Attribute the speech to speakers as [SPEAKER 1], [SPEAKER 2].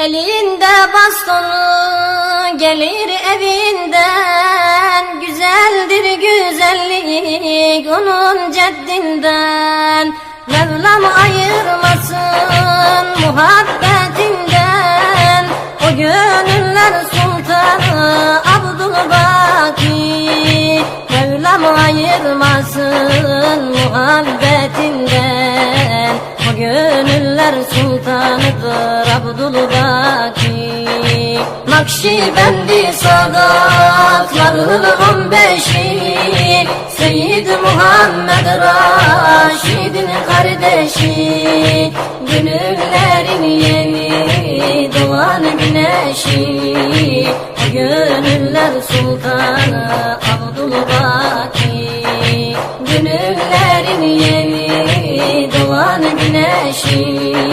[SPEAKER 1] Elinde bastonu gelir evinden. Güzeldir güzellik onun ceddinden. Mevlam ayırmasın muhabbetinden. O gönüller sultanı Abdülbaki Mevlam ayırmasın muhabbetinden. O gönüller Sultanlar sultanıdır Abdülbaki Nakşibendi sadatlarının on beşi. Seyyid Muhammed Raşid'in kardeşi. Gönüllerin yeni doğan güneşi. Gönüller sultanı Abdülbaki Gönüllerin yeni doğan আসি।